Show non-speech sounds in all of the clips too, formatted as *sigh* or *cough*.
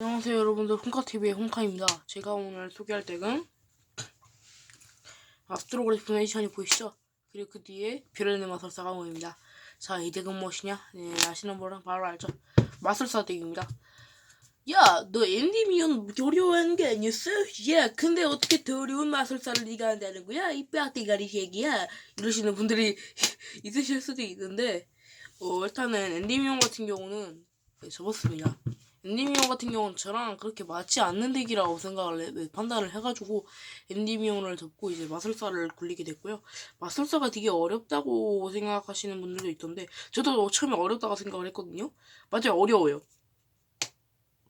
안녕하세요 여러분들 홍카TV의 홍카입니다 제가 오늘 소개할 덱은 아스트로그래프 에디션이 보이시죠? 그리고 그 뒤에 별의 마술사 가공입니다 자 이 덱은 무엇이냐? 네, 아시는 분은 바로 알죠 마술사 덱입니다 야 너 엔디미온 어려워하는 게 아니었어? 야 근데 어떻게 더 어려운 마술사를 네가 한다는 거야? 이 빡대가리 새끼야 이러시는 분들이 *laughs* 있으실 수도 있는데 어 일단은 엔디미온 같은 경우는 네, 접었습니다 엔디미온 같은 경우는 저랑 그렇게 맞지 않는 덱이라고 생각을 해, 네, 판단을 해가지고 엔디미온을 접고 이제 마술사를 굴리게 됐고요. 마술사가 되게 어렵다고 생각하시는 분들도 있던데 저도 처음에 어렵다고 생각을 했거든요. 맞아요, 어려워요.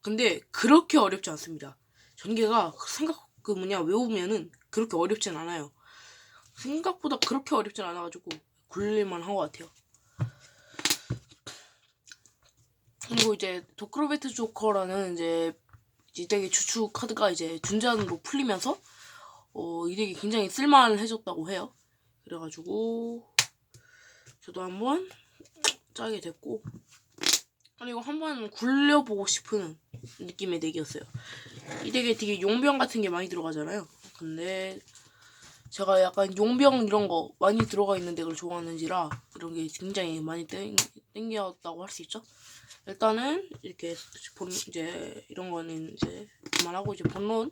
근데 그렇게 어렵지 않습니다. 전개가 생각 그 뭐냐 외우면은 그렇게 어렵진 않아요. 생각보다 그렇게 어렵진 않아가지고 굴릴만 한 것 같아요. 그리고 이제 도크로베트 조커라는 이제 이 덱의 주축 카드가 이제 준전으로 풀리면서 어, 이 덱이 굉장히 쓸만해졌다고 해요. 그래가지고 저도 한번 짜게 됐고 그리고 한번 굴려보고 싶은 느낌의 덱이었어요. 이 덱에 되게 용병 같은 게 많이 들어가잖아요. 근데 제가 약간 용병 이런 거 많이 들어가 있는 덱을 좋아하는지라 이런 게 굉장히 많이 땡, 땡겼다고 할 수 있죠. 일단은 이렇게 본 이제 이런 거는 이제 그만하고 이제 본론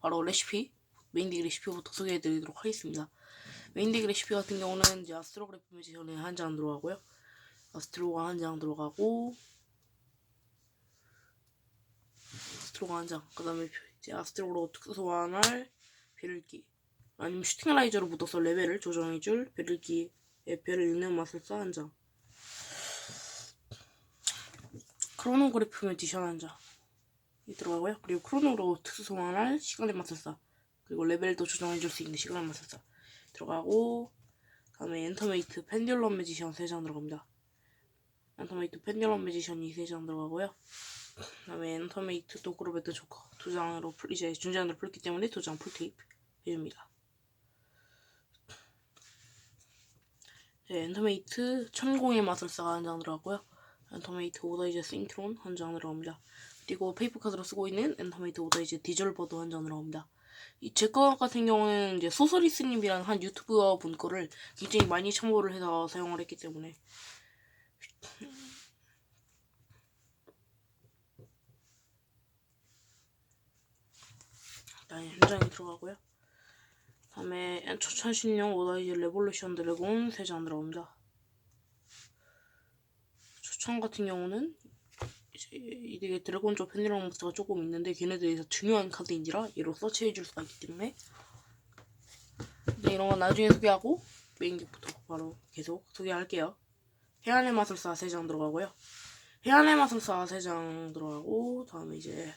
바로 레시피 메인 덱 레시피부터 소개해드리도록 하겠습니다. 메인 덱 레시피 같은 경우는 이제 아스트로그래프 매지션에 한 장 들어가고요. 아스트로가 한 장 들어가고 아스트로가 한 장. 그다음에 이제 아스트로로 특수 소환할 베를기 아니면 슈팅 라이저로 묻어서 레벨을 조정해줄 베를기의 별을 읽는 마술사 한 장. 크로노그래프 매지션 한 장 이 들어가고요. 그리고 크로노로 특수 소환할 시간의 마술사 그리고 레벨도 조정해줄 수 있는 시간의 마술사 들어가고 다음에 엔터메이트 펜듈럼 매지션 3장 들어갑니다. 엔터메이트 펜듈럼 매지션이 3장 들어가고요. 그 다음에 엔터메이트 도크로베트 조커 두 장으로 풀, 이제 준전으로 풀기 때문에 두장 풀테이프 해줍니다. 네, 엔터메이트 천공의 마술사가 한장 들어가고요. 엔터메이트 오더이제 싱크론 한 장 들어갑니다. 그리고 페이퍼 카드로 쓰고 있는 엔터메이트 오더이제 디졸버도 한 장 들어갑니다. 이제거 같은 경우는 이제 소설이스님이라는 한 유튜버 분 거를 굉장히 많이 참고를 해서 사용을 했기 때문에 일단 현장이 들어가고요. 다음에 초천신령 오다이즈 레볼루션 드래곤 3장 들어갑니다. 초천 같은 경우는 이제 이게 드래곤 쪽 펜디럼 부스가 조금 있는데 걔네들에서 중요한 카드인지라 얘로 서치해줄 수가 있기 때문에 네, 이런 건 나중에 소개하고 메인 덱부터 바로 계속 소개할게요. 해안의 마술사 3장 들어가고요. 해안의 마술사 3장 들어가고 다음에 이제 제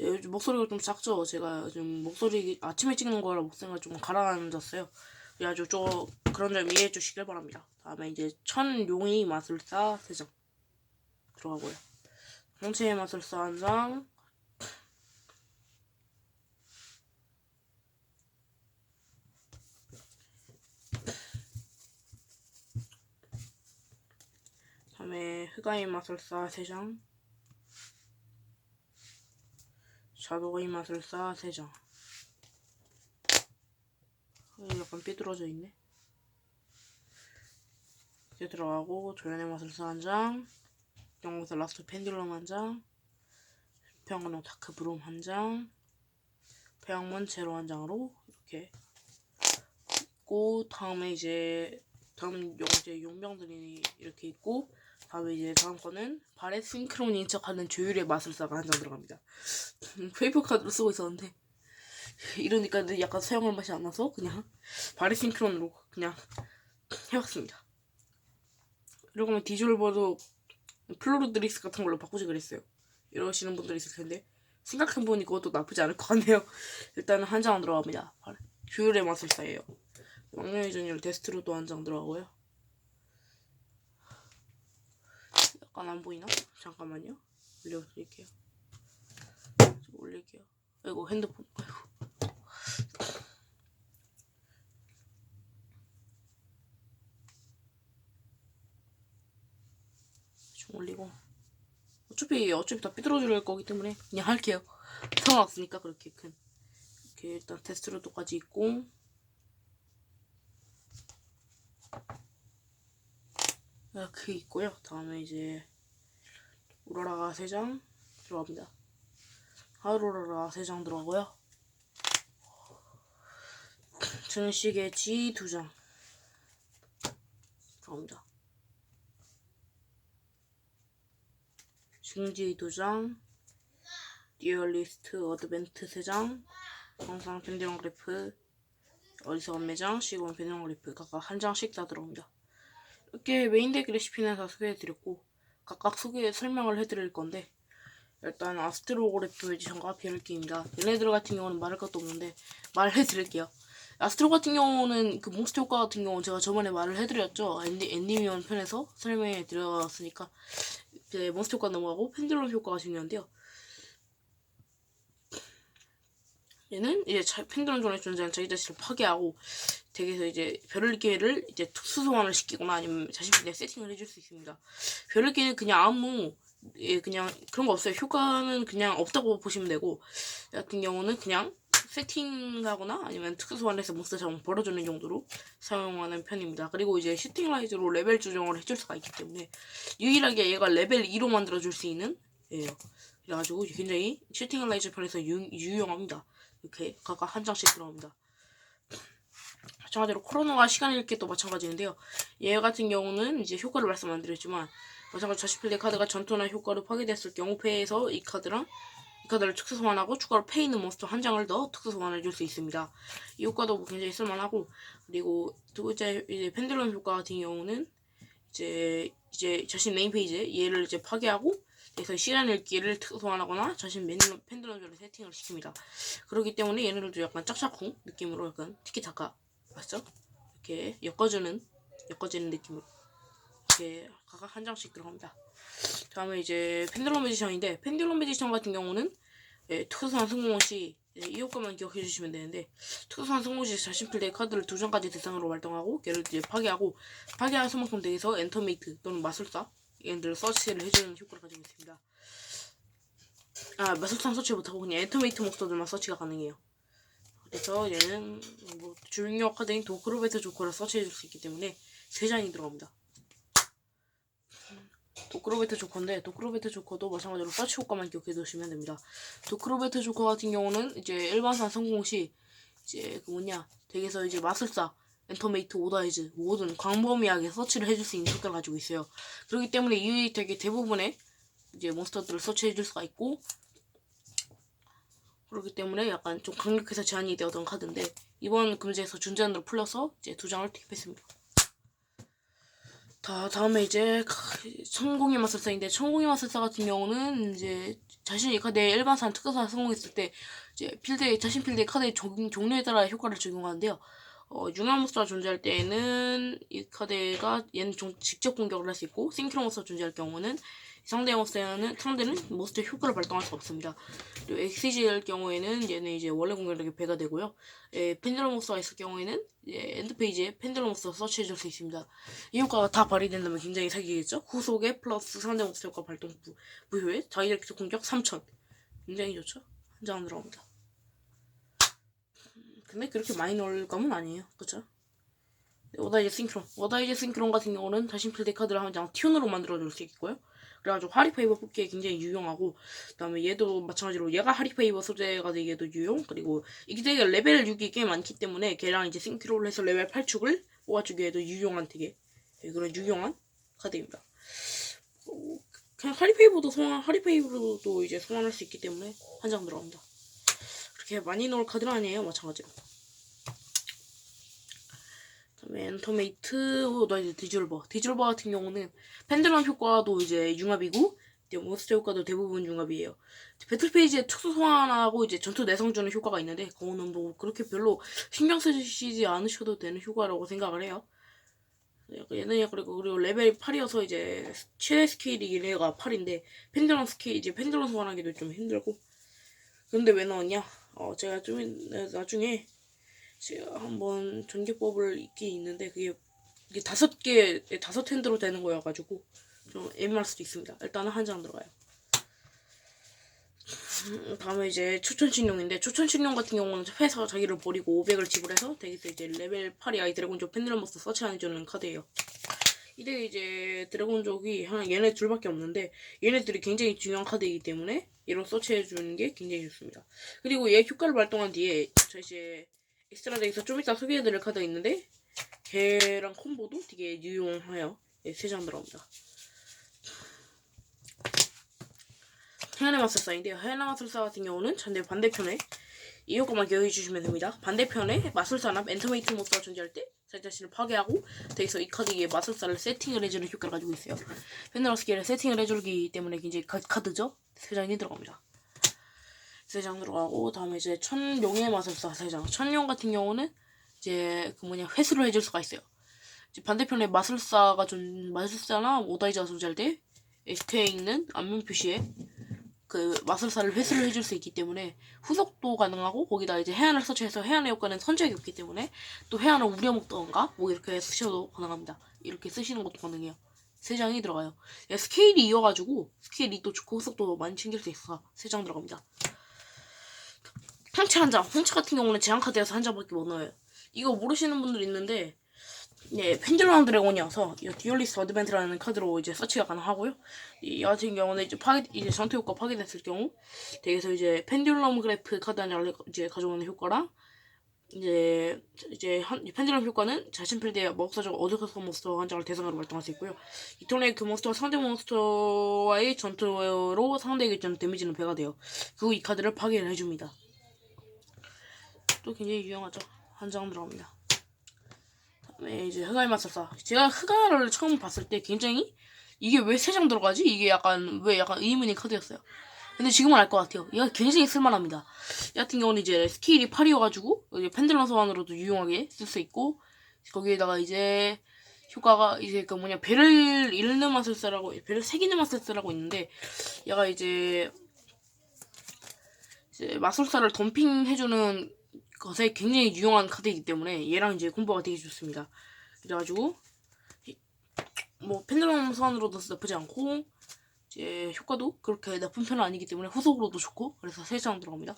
요즘 목소리가 좀 작죠? 제가 지금 목소리 아침에 찍는 거라 목소리가 좀 가라앉았어요. 그래가지고 좀 그런 점 이해해 주시길 바랍니다. 다음에 이제 천용의 마술사 3장 들어가고요. 정체의 마술사 한 장. 다음에 흑아의 마술사 3장. 자도의 마술사 3장. 약간 삐뚤어져 있네. 이제 들어가고 조연의 마술사 한 장. 영웅사 라스트 펜듈럼 한 장, 평원의 다크 브롬 한 장, 배양문 제로 한 장으로 이렇게 있고 다음에 이제 다음 용 이제 용병들이 이렇게 있고 다음에 이제 다음 거는 발에 싱크론 인 척하는 조율의 마술사가 한 장 들어갑니다. *laughs* 페이퍼 카드로 쓰고 있었는데 이러니까 약간 사용할 맛이 안 나서 그냥 발에 싱크론으로 그냥 해봤습니다. 이러고 면 디졸버도 플로로드릭스 같은 걸로 바꾸지 그랬어요. 이러시는 분들 있을 텐데 생각해보니 그것도 나쁘지 않을 것 같네요. 일단은 한 장 들어갑니다. 규율의 마술사예요. 왕년의 전율 데스트로도 한 장 들어가고요. 약간 안 보이나? 잠깐만요. 올려드릴게요. 올릴게요. 아이고 핸드폰. 아이고. 좀 올리고 어차피 어차피 다 삐뚤어질 거기 때문에 그냥 할게요. 상관없으니까 그렇게 큰. 이렇게 일단 테스트로도까지 있고 이렇게 있고요. 다음에 이제 오로라가 3장 들어갑니다. 하루라라 3장 들어가고요. 증식의 G 2장 들어갑니다. 증지 2장 디얼리스트 어드벤트 3장 영상 펜드령 그래프 어디서 매장 시공 펜드령 그래프 각각 한 장씩 다 들어옵니다. 이렇게 메인 덱 레시피는 다 소개해드렸고 각각 소개 설명을 해드릴 건데 일단 아스트로그래프 에디션과 비엘기입니다. 얘네들 같은 경우는 말할 것도 없는데 말해드릴게요. 아스트로 같은 경우는 그 몬스터 효과 같은 경우는 제가 저번에 말을 해드렸죠. 엔디, 엔디미온 편에서 설명해 드렸으니까 이제 몬스터 효과 넘어가고 펜들럼 효과가 중요한데요. 얘는 이제 자, 펜들럼 존에 존재하는 자기 자신을 파괴하고 덱에서 이제 별을기를 이제 특수 소환을 시키거나 아니면 자신만의 세팅을 해줄 수 있습니다. 별을기는 그냥 아무 예 그냥 그런 거 없어요. 효과는 그냥 없다고 보시면 되고 얘 같은 경우는 그냥 세팅하거나 아니면 특수 소환해서 몬스터 자원 벌어주는 용도로 사용하는 편입니다. 그리고 이제 슈팅 라이즈로 레벨 조정을 해줄 수가 있기 때문에 유일하게 얘가 레벨 2로 만들어줄 수 있는 예요. 그래가지고 굉장히 슈팅 라이즈 편에서 유, 유용합니다. 이렇게 각각 한 장씩 들어옵니다. 마찬가지로 코로나가 시간 읽기 도 마찬가지인데요. 얘 같은 경우는 이제 효과를 말씀 안 드렸지만 마찬가지로 자식필드 카드가 전투나 효과로 파괴됐을 경우 패에서 이 카드랑 이 카드를 특수 소환하고 추가로 패 있는 몬스터 한 장을 더 특수 소환해 줄 수 있습니다. 이 효과도 굉장히 쓸만하고 그리고 두 번째 이제 펜들럼 효과 같은 경우는 이제 이제 자신 메인 페이지에 얘를 이제 파괴하고 그래서 시간 읽기를 특수 소환하거나 자신 펜들럼으로 세팅을 시킵니다. 그렇기 때문에 얘네들도 약간 짝짝꿍 느낌으로 약간 티키타카 맞죠? 이렇게 엮어주는 엮어지는 느낌으로 이렇게 각각 한 장씩 들어갑니다. 다음에 이제 펜들럼 에디션인데 펜들럼 에디션 같은 경우는 예, 특수한 성공 시 예, 이 효과만 기억해 주시면 되는데 특수한 성공 시 자신 필드의 카드를 두 장까지 대상으로 활동하고 걔를 이제 파괴하고 파괴한 수만큼 대해서 엔터메이트 또는 마술사 얘네들 서치를 해주는 효과를 가지고 있습니다. 아 마술사 서치 못하고 그냥 엔터메이트 몬스터들만 서치가 가능해요. 그래서 얘는 뭐 중요 카드인 도크로베트 조커를 서치해줄 수 있기 때문에 세 장이 들어갑니다. 도크로베트 조커인데 도크로베트 조커도 마찬가지로 서치 효과만 기억해 두시면 됩니다. 도크로베트 조커 같은 경우는 이제 일반산 성공 시 이제 그 뭐냐 덱에서 이제 마술사 엔터메이트 오다이즈 모든 광범위하게 서치를 해줄 수 있는 효과를 가지고 있어요. 그렇기 때문에 이 덱의 대부분의 이제 몬스터들을 서치해줄 수가 있고 그렇기 때문에 약간 좀 강력해서 제한이 되었던 카드인데 이번 금지에서 준제한으로 풀려서 이제 두 장을 투입했습니다. 다 다음에 이제 천공의 마술사인데 천공의 마술사 같은 경우는 이제 자신이 카드에 일반산 특수사 성공했을 때 이제 필드에 자신 필드의 카드의 종, 종류에 따라 효과를 적용하는데요. 어, 융합 몬스터가 존재할 때에는 이 카드가 얘는 좀 직접 공격을 할 수 있고 싱크로 몬스터가 존재할 경우는 상대 몬스터는 상대는 몬스터 효과를 발동할 수 없습니다. 그리고 엑시지일 경우에는 얘는 이제 원래 공격력이 배가 되고요. 예, 펜들럼 몬스터가 있을 경우에는 예, 엔드 페이지에 펜들럼 몬스터 서치해 줄 수 있습니다. 이 효과가 다 발휘된다면 굉장히 사기겠죠? 후속에 플러스 상대 몬스터 효과 발동 부, 무효에 덱 공격 3000 굉장히 좋죠? 한 장 들어갑니다. 음, 근데 그렇게 많이 넣을 감은 아니에요. 그쵸? 오다이제 싱크론. 오다이제 싱크론 같은 경우는 자신 필드 카드를 한 장 튠으로 만들어줄 수 있고요. 그래가지고 하리페이버 뽑기에 굉장히 유용하고 그다음에 얘도 마찬가지로 얘가 하리페이버 소재가 되기에도 유용 그리고 이게 되게 레벨 6이 꽤 많기 때문에 걔랑 이제 싱크로를 해서 레벨 8축을 뽑아주기에도 유용한 되게 예, 그런 유용한 카드입니다. 어, 그냥 하리페이버도 소환 하리페이버도 이제 소환할 수 있기 때문에 한 장 들어갑니다. 그렇게 많이 넣을 카드는 아니에요 마찬가지로. 그다음에 엔터메이트 어, 나 이제 디졸버 디졸버 같은 경우는 펜들럼 효과도 이제 융합이고 이제 몬스터 효과도 대부분 융합이에요. 배틀 페이지에 특수 소환하고 이제 전투 내성 주는 효과가 있는데 그거는 뭐 그렇게 별로 신경 쓰시지 않으셔도 되는 효과라고 생각을 해요. 얘는 그리고 그리고 레벨 8이어서 이제 최대 스케일이 얘가 8인데 펜들럼 스케일 이제 펜들럼 소환하기도 좀 힘들고 근데 왜 나왔냐? 어 제가 좀 나중에 제가 한번 전개법을 있긴 있는데 그게 이게 다섯 개 다섯 핸드로 되는 거여가지고 좀 애매할 수도 있습니다. 일단은 한 장 들어가요. 음, 다음에 이제 초천신룡인데 초천신룡 같은 경우는 회사 자기를 버리고 500을 지불해서 되겠어 이제 레벨 8이 아이 드래곤족 펜드럼버스 서치해주는 카드예요. 이게 이제 드래곤족이 한 얘네 둘밖에 없는데 얘네들이 굉장히 중요한 카드이기 때문에 이런 서치해주는 게 굉장히 좋습니다. 그리고 얘 효과를 발동한 뒤에 저 이제 엑스트라 덱에서 좀 이따 소개해드릴 카드가 있는데 걔랑 콤보도 되게 유용해요. 예, 세장 들어갑니다. 헤아나 마술사인데요. 헤아나 마술사 같은 경우는 전대 반대편에 이 효과만 기억해 주시면 됩니다. 반대편에 마술사나 엔터메이트 몬스터가 존재할 때 자기 자신을 파괴하고 여기서 이 카드에 마술사를 세팅을 해주는 효과를 가지고 있어요. 펜더러스키를 세팅을 해주기 때문에 굉장히 카, 카드죠. 세 장이 들어갑니다. 세장 들어가고 다음에 이제 천룡의 마술사 세 장. 천룡 같은 경우는 이제 그 뭐냐 회수를 해줄 수가 있어요. 이제 반대편에 마술사가 좀 마술사나 오다이자가 존재할 때 SK에 있는 안면 표시에 그 마술사를 회수를 해줄 수 있기 때문에 후속도 가능하고 거기다 이제 해안을 서치해서 해안의 효과는 선제력이 없기 때문에 또 해안을 우려먹던가 뭐 이렇게 쓰셔도 가능합니다. 이렇게 쓰시는 것도 가능해요. 세 장이 들어가요. 예, 스케일이 이어가지고 스케일이 또 좋고 후속도 많이 챙길 수 있어서 세장 들어갑니다. 홍채 한 장. 홍채 같은 경우는 제한 카드에서 한 장밖에 못 넣어요. 이거 모르시는 분들 있는데 예, 펜듈럼 드래곤이어서 이 듀얼리스트 어드벤트라는 카드로 이제 서치가 가능하고요. 이 같은 경우는 이제 파괴 이제 전투 효과 파괴됐을 경우 덱에서 이제 펜듈럼 그래프 카드 한 장을 이제 가져오는 효과랑 이제 이제 한, 이 펜듈럼 효과는 자신 필드에 몬스터적 어드커스 몬스터 한 장을 대상으로 발동할 수 있고요. 이 턴에 그 몬스터가 상대 몬스터와의 전투로 상대에게 전 데미지는 배가 돼요. 그리고 이 카드를 파괴를 해줍니다. 또 굉장히 유용하죠. 한 장 들어갑니다. 네, 이제 흑아의 마술사. 제가 흑아를 처음 봤을 때 굉장히 이게 왜 세 장 들어가지? 이게 약간 왜 약간 의문의 카드였어요. 근데 지금은 알 것 같아요. 얘가 굉장히 쓸만합니다. 이 같은 경우는 이제 스케일이 8이어가지고 이제 펜들런 소환으로도 유용하게 쓸 수 있고 거기에다가 이제 효과가 이제 그 뭐냐 배를 잃는 마술사라고 배를 새기는 마술사라고 있는데 얘가 이제 이제 마술사를 덤핑해주는 것에 굉장히 유용한 카드이기 때문에 얘랑 이제 콤보가 되게 좋습니다. 그래가지고 이- 뭐 펜드럼 소환으로도 나쁘지 않고 이제 효과도 그렇게 나쁜 편은 아니기 때문에 후속으로도 좋고 그래서 3장 들어갑니다.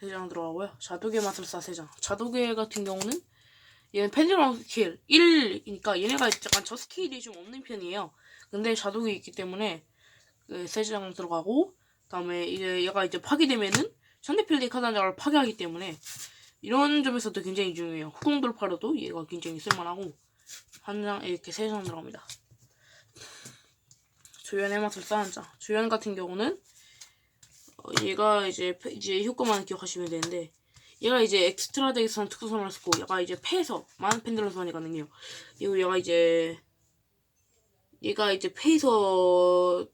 3장 들어가고요. 자도계 마술사 3장. 자도계 같은 경우는 얘는 펜드럼 스킬 1이니까 얘네가 약간 저 스킬이 좀 없는 편이에요. 근데 자독이 있기 때문에 그 3장 들어가고 그다음에 이제 얘가 이제 파괴되면은 한 장을 파괴하기 때문에 이런 점에서도 굉장히 중요해요. 후공 돌파로도 얘가 굉장히 쓸만하고 한 장 이렇게 세 장 들어갑니다. 조연의 마술사 한 장. 조연 같은 경우는 어, 얘가 이제 패- 이제 효과만 기억하시면 되는데 얘가 이제 엑스트라 덱에서는 특수 소환을 쓰고 얘가 이제 패에서 많은 팬들로 소환이 가능해요. 그리고 얘가 이제 얘가 이제 패에서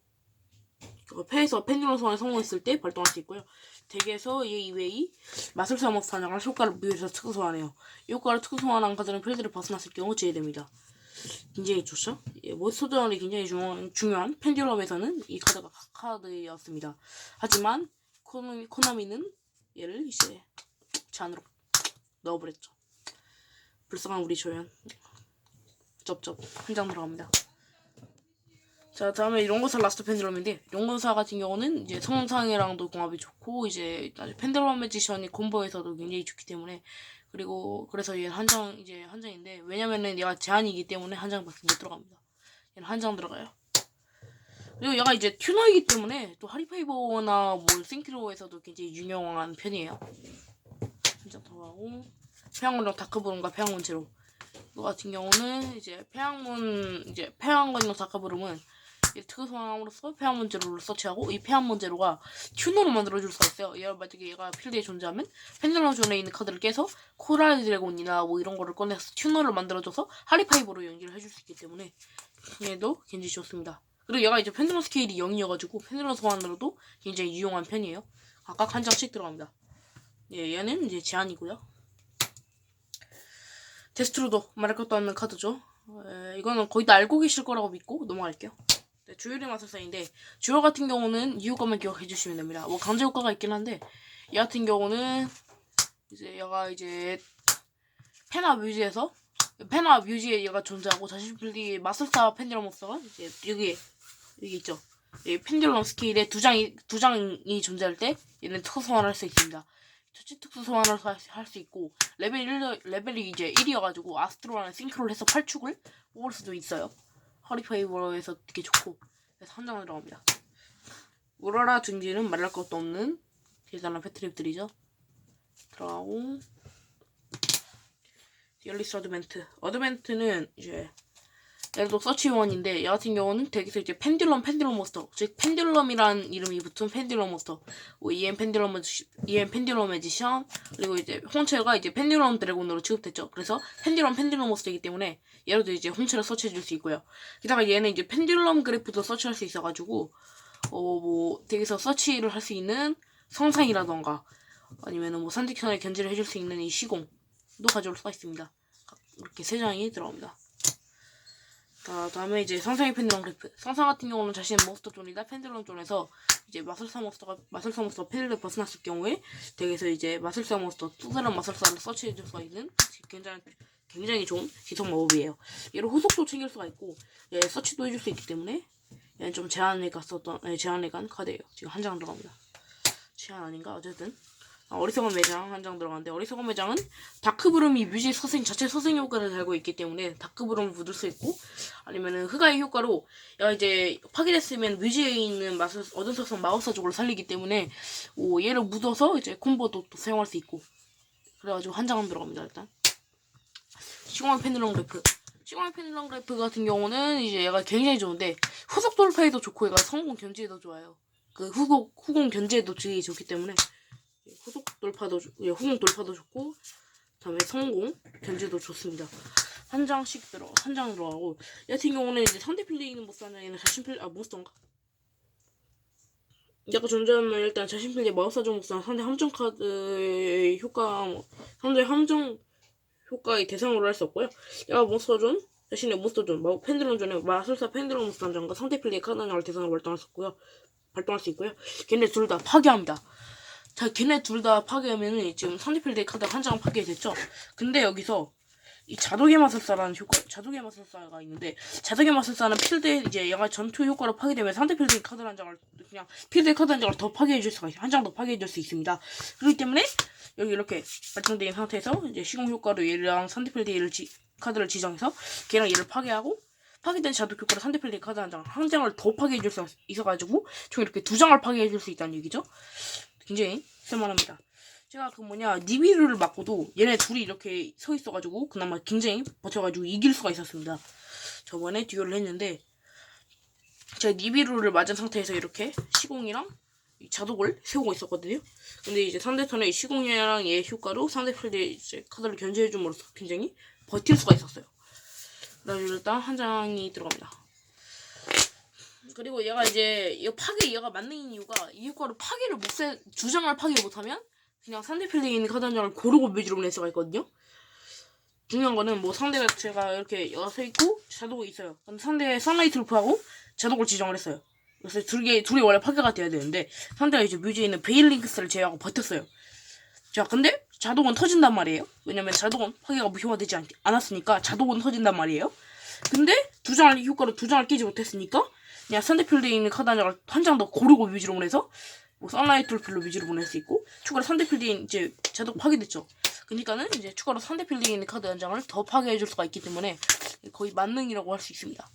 그 패에서 펜듈럼 소환에 성공했을 때 발동할 수 있고요. 덱에서 얘 이외의 마술사 몬스터 한 장을 효과를 무효해서 특수 소환해요. 이 효과를 특수 소환한 카드는 필드를 벗어났을 경우 제외됩니다. 굉장히 좋죠? 예, 몬스터 전이 굉장히 중요한, 중요한 펜듈럼에서는 이 카드가 카드였습니다. 하지만 코나미, 코나미는 얘를 이제 잔으로 넣어버렸죠. 불쌍한 우리 조연. 쩝쩝 한 장 들어갑니다. 자 다음에 용건사 라스트 펜드럼인데 용건사 같은 경우는 이제 성상이랑도 궁합이 좋고 이제 펜드럼 매지션이 콤보에서도 굉장히 좋기 때문에 그리고 그래서 얘는 한 장 이제 한 장인데 왜냐면은 얘가 제한이기 때문에 한 장밖에 못 들어갑니다. 얘는 한 장 들어가요. 그리고 얘가 이제 튜너이기 때문에 또 하리페이버나 뭐 싱크로에서도 굉장히 유명한 편이에요. 한장 들어가고 폐양문랑 다크브론과 폐양문 제로 이거 같은 경우는 이제 폐양문 이제 폐양문이랑 다크브론은 이 특수 소환함으로써 폐암 문제로를 서치하고 이 폐암 문제로가 튜너로 만들어줄 수가 있어요. 얘가 만약에 얘가 필드에 존재하면 펜드럼 존에 있는 카드를 깨서 코랄 드래곤이나 뭐 이런 거를 꺼내서 튜너를 만들어줘서 하리파이브로 연기를 해줄 수 있기 때문에 얘도 굉장히 좋습니다. 그리고 얘가 이제 펜드럼 스케일이 0이어가지고 펜드럼 소환으로도 굉장히 유용한 편이에요. 각각 한 장씩 들어갑니다. 예, 얘는 이제 제한이고요. 데스트로도 말할 것도 없는 카드죠. 에, 이거는 거의 다 알고 계실 거라고 믿고 넘어갈게요. 네, 주율의 마술사인데 주율 같은 경우는 이효과만 기억해 주시면 됩니다. 뭐 강제 효과가 있긴 한데 얘 같은 경우는 이제 얘가 이제 페나 뮤지에서 페나 뮤지에 얘가 존재하고 자신 필드 마술사 펜드라모스가 이제 여기 여기 있죠. 이 펜듈럼 스킬에 두 장이 두 장이 존재할 때 얘는 특수 소환을 할 수 있습니다. 첫째 특수 소환을 할 수 있고 레벨 1 레벨이 이제 1이어가지고 아스트로라는 싱크로를 해서 8축을 뽑을 수도 있어요. 허리페이버에서 되게 좋고 그래서 한 장을 들어갑니다. 우라라 둥지는 말할 것도 없는 대단한 패트립들이죠. 들어가고 열리스 어드벤트 어드벤트는 이제 얘도 서치원인데 얘 같은 경우는 덱에서 이제 펜듈럼 펜듈럼 몬스터. 즉 펜듈럼이란 이름이 붙은 펜듈럼 몬스터. 뭐 EM 펜듈럼 EM 펜듈럼 에디션 그리고 이제 홍채가 이제 펜듈럼 드래곤으로 취급됐죠. 그래서 펜듈럼 펜듈럼 몬스터이기 때문에 얘로도 이제 홍채를 서치해 줄 수 있고요. 게다가 얘는 이제 펜듈럼 그래프도 서치할 수 있어가지고 어 뭐 덱에서 서치를 할 수 있는 성상이라던가 아니면은 뭐 산직선에 견제를 해줄 수 있는 이 시공도 가져올 수가 있습니다. 이렇게 세 장이 들어갑니다 자, 다음에 이제 상상의 펜듈럼 그래프. 상상 같은 경우는 자신의 몬스터 존이나 펜듈럼 존에서 이제 마술사 몬스터가 마술사 몬스터 펜을 벗어났을 경우에 덱에서 이제 마술사 몬스터 또 다른 마술사를 서치해줄 수가 있는 굉장히 굉장히 좋은 지속 마법이에요. 얘를 후속도 챙길 수가 있고 얘 서치도 해줄 수 있기 때문에 얘는 좀 제한을 갔었던 네, 제한을 간 카드예요. 지금 한 장 들어갑니다. 제한 아닌가 어쨌든 아, 어리석은 매장 한 장 들어가는데 어리석은 매장은 다크브룸이 뮤지 서생 자체 서생 효과를 달고 있기 때문에 다크브룸을 묻을 수 있고 아니면은 흑아의 효과로 얘가 이제 파괴됐으면 뮤지에 있는 마술 어둠 속성 마법사 쪽으로 살리기 때문에 오, 얘를 묻어서 이제 콤보도 또 사용할 수 있고. 그래가지고 한 장은 들어갑니다 일단. 시공한 펜듈럼 그래프. 시공한 펜듈럼 그래프 같은 경우는 이제 얘가 굉장히 좋은데 후속 돌파에도 좋고 얘가 성공 견제에도 좋아요. 그 후공 후공 견제에도 되게 좋기 때문에 후속 돌파도 좋- 예, 후공 돌파도 좋고 그다음에 성공 견제도 좋습니다. 한 장씩 들어 한 장 들어가고 얘 같은 경우는 이제 상대 있는 몬스터 한 장에는 자신 필드 아 몬스터인가? 얘가 존재하면 일단 자신 필드에 마우스전 몬스터 상대 함정 카드의 효과 뭐, 상대 함정 효과의 대상으로 할 수 없고요. 얘가 몬스터 존 자신의 몬스터 존 마 펜드론존에 마술사 펜드론 몬스터 한 장과 상대 필드의 카드 한 장을 대상으로 발동할 수 있고요. 발동할 수 있고요. 걔네 둘 다 파괴합니다. 자, 걔네 둘 다 파괴하면은 지금 상대필드의 카드 한장 파괴됐죠? 근데 여기서 이 자독의 마술사라는 효과, 자독의 마술사가 있는데, 자독의 마술사는 필드에 이제 얘가 전투 효과로 파괴되면 상대 필드의 카드 한 장을 그냥 필드의 카드 한 장을 더 파괴해줄 수가 있어요. 한 장 더 파괴해줄 수 있습니다. 그렇기 때문에 여기 이렇게 발동된 상태에서 이제 시공 효과로 얘랑 상대 필드의 얘를 지, 카드를 지정해서 걔랑 얘를 파괴하고 파괴된 자독 효과로 상대 필드의 카드 한 장, 한 장을 더 파괴해줄 수 있어가지고 총 이렇게 두 장을 파괴해줄 수 있다는 얘기죠. 굉장히 쓸만합니다. 제가 그 뭐냐 니비루를 맞고도 얘네 둘이 이렇게 서 있어가지고 그나마 굉장히 버텨가지고 이길 수가 있었습니다. 저번에 듀얼을 했는데 제가 니비루를 맞은 상태에서 이렇게 시공이랑 이 자독을 세우고 있었거든요. 근데 이제 상대편의 이 시공이랑 얘 효과로 상대 필드에 이제 카드를 견제해줌으로써 굉장히 버틸 수가 있었어요. 그래가지고 일단 한 장이 들어갑니다. 그리고 얘가 이제 이 파괴 얘가 만능 이유가 이 효과로 파괴를 못세 두 장을 파괴 못하면 그냥 상대 필드에 있는 카드 한 장을 고르고 묘지로 보낼 수가 있거든요. 중요한 거는 뭐 상대가 제가 이렇게 여서 있고 자독이 있어요. 근데 상대 선라이트를 구하고 자독을 지정을 했어요. 그래서 둘이 둘이 원래 파괴가 돼야 되는데 상대가 이제 묘지에 있는 베일링크스를 제외하고 버텼어요. 자 근데 자독은 터진단 말이에요. 왜냐면 자독은 파괴가 무효화되지 않, 않았으니까 자독은 터진단 말이에요. 근데 두 장을 효과로 두 장을 끼지 못했으니까 그냥 상대필드에 있는 카드 한 장 더 고르고 뮤지로 보내서 뭐 선라이트 필로 뮤지로 보낼 수 있고 추가로 상대필드에 이제 자동 파괴됐죠. 그러니까는 이제 추가로 상대필드에 있는 카드 한 장을 더 파괴해 줄 수가 있기 때문에 거의 만능이라고 할 수 있습니다.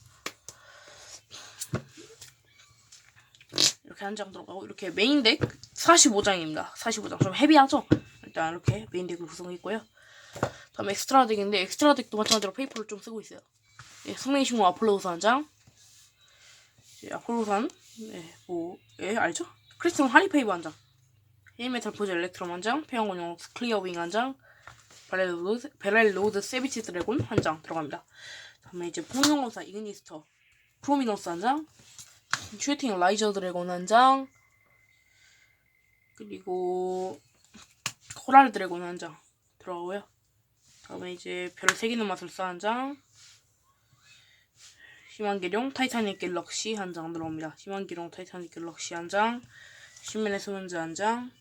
이렇게 한 장 들어가고 이렇게 메인 덱 45장입니다. 45장 좀 헤비하죠? 일단 이렇게 메인 덱을 구성했고요. 다음 엑스트라 덱인데 엑스트라 덱도 마찬가지로 페이퍼를 좀 쓰고 있어요. 예, 신고 아폴로우스 한 장, 아폴로산, 네, 뭐, 예, 알죠? 크리스톤 하리페이브 한 장, 헤이메탈 포즈 엘렉트럼 한 장, 페어곤용 클리어 윙 한 장, 베렐 로드, 베렐 로드 세비치 드래곤 한 장 들어갑니다. 다음에 이제 폭룡검사 이그니스터, 프로미너스 한 장, 슈팅 라이저 드래곤 한 장, 그리고 코랄 드래곤 한 장 들어가고요. 다음에 이제 별을 새기는 마술사 한 장, 희망기룡 타이타닉 갤럭시 한 장 들어옵니다. 희망기룡 타이타닉 갤럭시 한 장, 신면의 수문즈 한 장,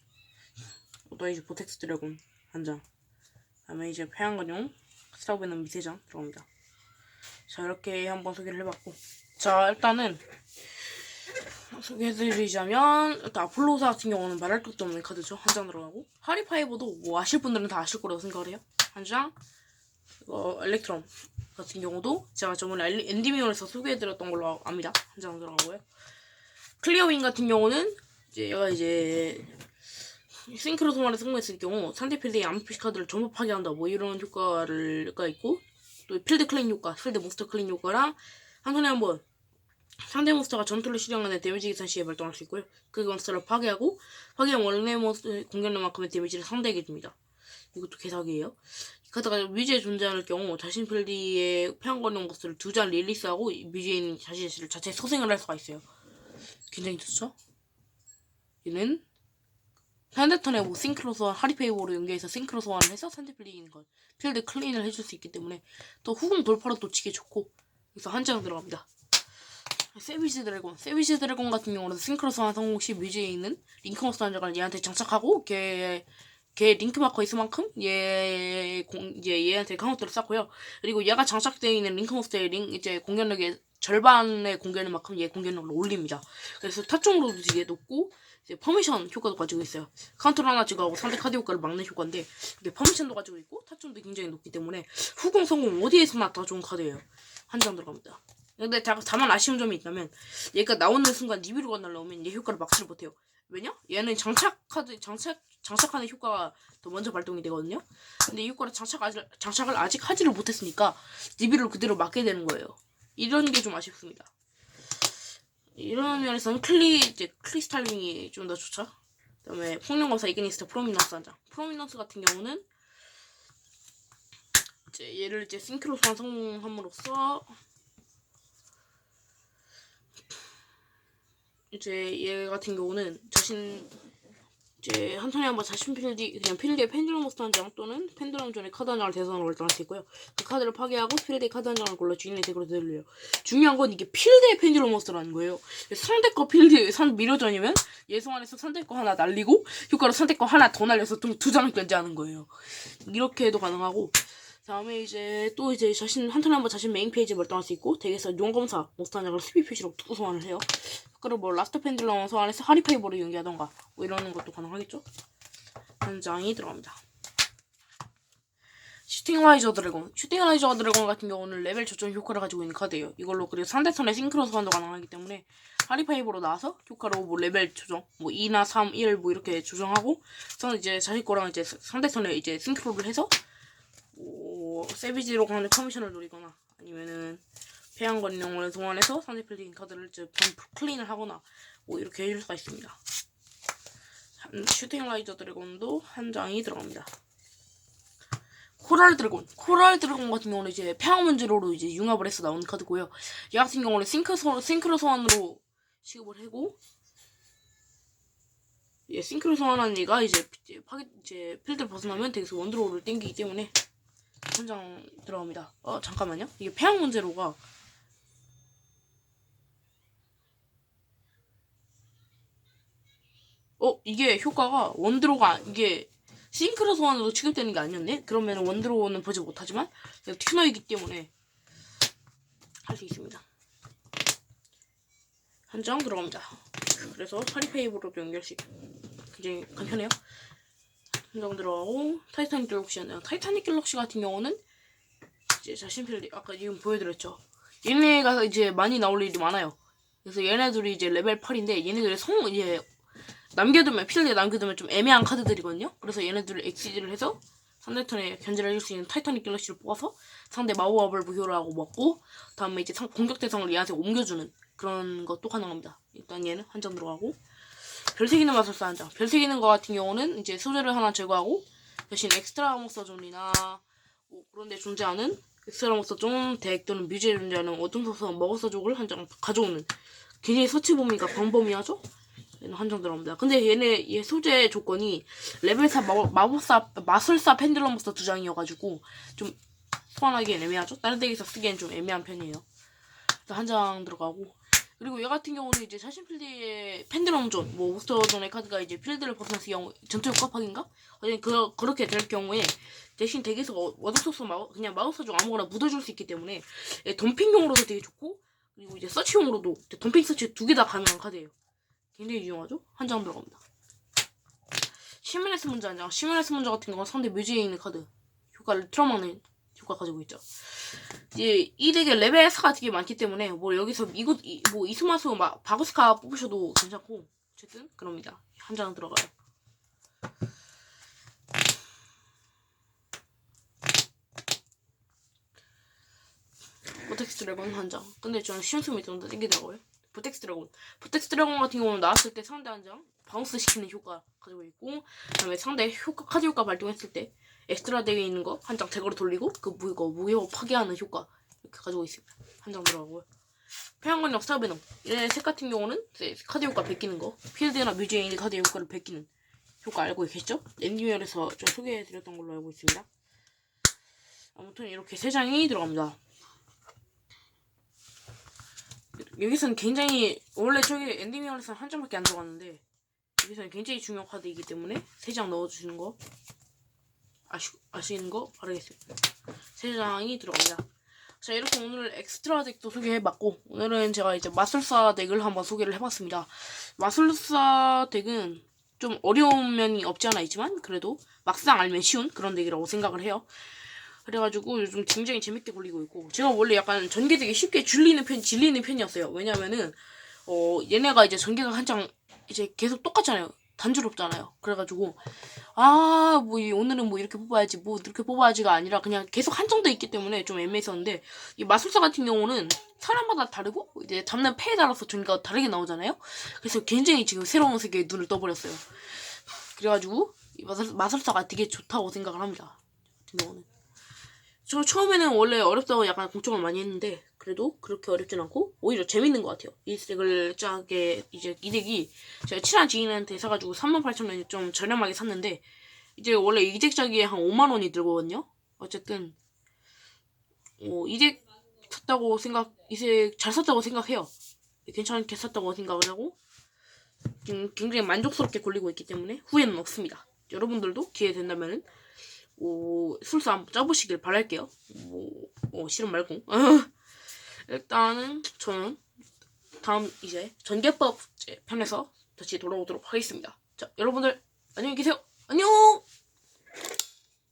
오더이즈 보텍스 드래곤 한 장, 다음에 이제 태양건용 스타브는 미세장 들어옵니다. 자 이렇게 한번 소개를 해봤고, 자 일단은 소개해드리자면 일단 아폴로사 같은 경우는 말할 것도 없는 카드죠. 한 장 들어가고. 하리파이버도 뭐 아실 분들은 다 아실 거라고 생각을 해요. 한장. 어, 엘렉트럼 같은 경우도 제가 저번에 엘- 엔디미온에서 소개해드렸던 걸로 압니다 한 장 들어가고요 클리어윙 같은 경우는 이제 얘가 이제 싱크로 소환을 성공했을 경우 상대 필드의 암피 카드를 전부 파괴한다 뭐 이런 효과가 있고 또 필드 클린 효과, 필드 몬스터 클린 효과랑 한 손에 한번 상대 몬스터가 전투를 시작하는 데미지 계산 시에 발동할 수 있고요. 그 몬스터를 파괴하고 파괴한 원래 몬스터 공격력만큼의 데미지를 상대에게 줍니다. 이것도 개사기예요. 이 카드가 뮤즈에 존재할 경우 자신 필드의 폐왕거리 몬스터를 두장 릴리스하고 이 뮤즈에 있는 자신 자체 소생을 할 수가 있어요. 굉장히 좋죠? 얘는 상대턴에 뭐 싱크로 소환, 하리페이보로 연계해서 싱크로 소환을 해서 상대 필드 있는 걸 필드 클린을 해줄 수 있기 때문에 또 후공 돌파로 또 치기 좋고 그래서 한 장 들어갑니다. 세비지 드래곤, 세비지 드래곤 같은 경우는 싱크로 소환 성공 시 뮤즈에 있는 링크머스 단장을 얘한테 장착하고 걔, 걔 링크 마커 있을 만큼 얘 공, 이제 얘한테 카운터를 쌓고요. 그리고 얘가 장착되어 있는 링크머스의 링 이제 공격력의 절반의 공격력만큼 얘 공격력을 올립니다. 그래서 타총으로도 되게 높고 이제 퍼미션 효과도 가지고 있어요. 카운터를 하나 찍어하고 상대 카드 효과를 막는 효과인데 이게 퍼미션도 가지고 있고 타점도 굉장히 높기 때문에 후공 성공 어디에서나 다 좋은 카드예요. 한 장 들어갑니다. 근데 다, 다만 아쉬운 점이 있다면 얘가 나오는 순간 니비로가 날라오면 얘 효과를 막지를 못해요. 왜냐? 얘는 장착 카드 장착 장착하는 효과가 더 먼저 발동이 되거든요. 근데 이 효과를 장착 장착을 아직 하지를 못했으니까 니비를 그대로 막게 되는 거예요. 이런 게 좀 아쉽습니다. 이런 면에서는 클리 이제 크리스탈링이 좀 더 좋죠. 그다음에 폭력검사 이그니스트 프로미넌스 한 장. 프로미넌스 같은 경우는 이제 얘를 이제 싱크로 소환 성공함으로써 이제 얘 같은 경우는 자신 이제 한 턴에 한번 자신 필드 그냥 필드에 펜듈럼 모스터 한 장 또는 펜듈럼 존의 카드 한 장을 대상으로 발동할 수 있고요. 그 카드를 파괴하고 필드에 카드 한 장을 골라 주인의 덱으로 되돌려요. 중요한 건 이게 필드의 펜듈럼 모스터라는 거예요. 상대 거 필드 산 미러전이면 얘 소환해서 상대 거 하나 날리고 효과로 상대 거 하나 더 날려서 또두 장을 견제하는 거예요. 이렇게 해도 가능하고 다음에 이제 또 이제 자신 한 턴에 한 번 자신 메인 페이지에 발동할 수 있고 덱에서 용검사 몬스터 한 장을 수비 표시로 두 소환을 해요. 그리고 뭐 라스트 펜듈럼 소환해서 하리페이버를 연기하던가 뭐 이러는 것도 가능하겠죠. 한 장이 들어갑니다. 슈팅 라이저 드래곤. 슈팅 라이저 드래곤 같은 경우는 레벨 조정 효과를 가지고 있는 카드예요. 이걸로 그리고 상대턴의 싱크로 소환도 가능하기 때문에 하리파이브로 나와서 효과로 뭐 레벨 조정, 뭐 2나 3, 1 뭐 이렇게 조정하고 저는 이제 자식 거랑 이제 상대턴에 이제 싱크로를 해서 뭐 세비지로 가는 커미션을 노리거나 아니면은 폐양건 영혼을 동원해서 상대 필딩 카드를 이제 번 클린을 하거나 뭐 이렇게 해줄 수가 있습니다. 한- 슈팅 라이저 드래곤도 한 장이 들어갑니다. 코랄 드래곤. 코랄 드래곤 같은 경우는 이제 폐왕 문제로로 이제 융합을 해서 나온 카드고요. 얘 같은 경우는 싱크 소, 싱크로 소환으로 취급을 하고 예, 싱크로 소환한 얘가 이제, 이제 파괴 이제 필드를 벗어나면 되게서 원드로우를 땡기기 때문에 한 장 들어갑니다. 어 잠깐만요. 이게 폐왕문제로가 어 이게 효과가 원드로가 이게 싱크로 소환으로 취급되는 게 아니었네? 그러면 원드로우는 보지 못하지만 튜너이기 때문에 할 수 있습니다. 한 장 들어갑니다. 그래서 파리페이브로 연결 시 굉장히 간편해요. 한장 들어가고 타이타닉 갤럭시였네요. 타이타닉 갤럭시 같은 경우는 이제 자신 필드 아까 지금 보여드렸죠. 얘네가 이제 많이 나올 일이 많아요. 그래서 얘네들이 이제 레벨 8인데 얘네들의 성 이제 남겨두면 필드에 남겨두면 좀 애매한 카드들이거든요. 그래서 얘네들을 엑시즈를 해서 상대 턴에 견제를 해줄 수 있는 타이타닉 갤럭시를 뽑아서 상대 마우업을 무효로 하고 먹고 다음에 이제 상- 공격 대상을 얘한테 옮겨주는 그런 것도 가능합니다. 일단 얘는 한장 들어가고 별세기는 마술사 한 장. 별세기는 거 같은 경우는 이제 소재를 하나 제거하고 대신 엑스트라 몬스터 존이나 뭐 그런 데 존재하는 엑스트라 몬스터 존덱 또는 뮤지에 존재하는 어둠 소서 먹어서족을 한 장 가져오는 굉장히 서치 범위가 광범위하죠? 얘는 한장 들어갑니다. 근데 얘네 얘 소재 조건이 레벨 4 마, 마법사 마술사 펜들럼 몬스터 두 장이어가지고 좀 소환하기엔 애매하죠? 다른 덱에서 쓰기엔 좀 애매한 편이에요. 한 장 들어가고 그리고 얘 같은 경우는 이제 자신 필드의 펜드럼존, 뭐 우스터존의 카드가 이제 필드를 벗어났을 경우 전투 파기인가? 어쨌든 그, 그렇게 될 경우에 대신 덱에서 워드소스 마 그냥 마우스 중 아무거나 묻어줄 수 있기 때문에 얘 덤핑용으로도 되게 좋고 그리고 이제 서치용으로도 덤핑 서치 두 개 다 가능한 카드예요. 굉장히 유용하죠? 한 장 들어갑니다. 시메네스 문제 한 장. 시메네스 문제 같은 경우는 상대 묘지에 있는 카드 효과를 틀어막는 효과 가지고 있죠. 이제 이 덱에 레벨 4가 되게 많기 때문에 뭐 여기서 이곳 이, 뭐 이스마스 막 바구스카 뽑으셔도 괜찮고 어쨌든 그럽니다. 한 장 들어가요. 보텍스 드래곤 한 장. 근데 저는 시험숨이 좀더 땡기더라고요. 보텍스 드래곤. 보텍스 드래곤 같은 경우는 나왔을 때 상대 한 장 바운스 시키는 효과 가지고 있고 그 다음에 상대 효과 카드 효과 발동했을 때 엑스트라 덱에 있는 거 한장 덱으로 돌리고 그 무기고 무기고 파괴하는 효과 이렇게 가지고 있습니다. 한 장 들어가고요. 태양광역 스타베놈 이색 같은 경우는 카드 효과 베끼는 거 필드나 뮤지에 있는 카드 효과를 베끼는 효과 알고 계시죠? 엔디웰에서 좀 소개해드렸던 걸로 알고 있습니다. 아무튼 이렇게 세 장이 들어갑니다. 여기서는 굉장히 원래 저기 엔딩미어에서는 한 장밖에 안 들어갔는데 여기서는 굉장히 중요한 카드이기 때문에 세 장 넣어주시는 거 아시, 아시는 거 바라겠습니다. 세 장이 들어갑니다. 자 이렇게 오늘 엑스트라 덱도 소개해봤고 오늘은 제가 이제 마술사 덱을 한번 소개를 해봤습니다. 마술사 덱은 좀 어려운 면이 없지 않아 있지만 그래도 막상 알면 쉬운 그런 덱이라고 생각을 해요. 그래가지고 요즘 굉장히 재밌게 굴리고 있고 제가 원래 약간 전개 되게 쉽게 줄리는 편 질리는 편이었어요. 왜냐면은 어 얘네가 이제 전개가 한장 이제 계속 똑같잖아요. 단조롭잖아요. 그래가지고 아 뭐 오늘은 뭐 이렇게 뽑아야지 뭐 이렇게 뽑아야지가 아니라 그냥 계속 한정돼 있기 때문에 좀 애매했었는데 이 마술사 같은 경우는 사람마다 다르고 이제 잡는 패에 따라서 전개가 다르게 나오잖아요. 그래서 굉장히 지금 새로운 세계에 눈을 떠버렸어요. 그래가지고 이 마술, 마술사가 되게 좋다고 생각을 합니다. 같은 경우는. 저 처음에는 원래 어렵다고 약간 걱정을 많이 했는데 그래도 그렇게 어렵진 않고 오히려 재밌는 것 같아요. 이 덱을 짜게 이제 이 덱이 제가 친한 지인한테 사가지고 38,000원에 좀 저렴하게 샀는데 이제 원래 이 덱 짜기에 한 5만 원이 들거든요. 어쨌든 어, 이덱 샀다고 생각 이덱 잘 샀다고 생각해요. 괜찮게 샀다고 생각을 하고 음, 굉장히 만족스럽게 굴리고 있기 때문에 후회는 없습니다. 여러분들도 기회 된다면은 오, 술사 한번 짜보시길 바랄게요. 뭐, 어, 싫음 말고. *laughs* 일단은 저는 다음 이제 전개법 편에서 다시 돌아오도록 하겠습니다. 자, 여러분들 안녕히 계세요. 안녕!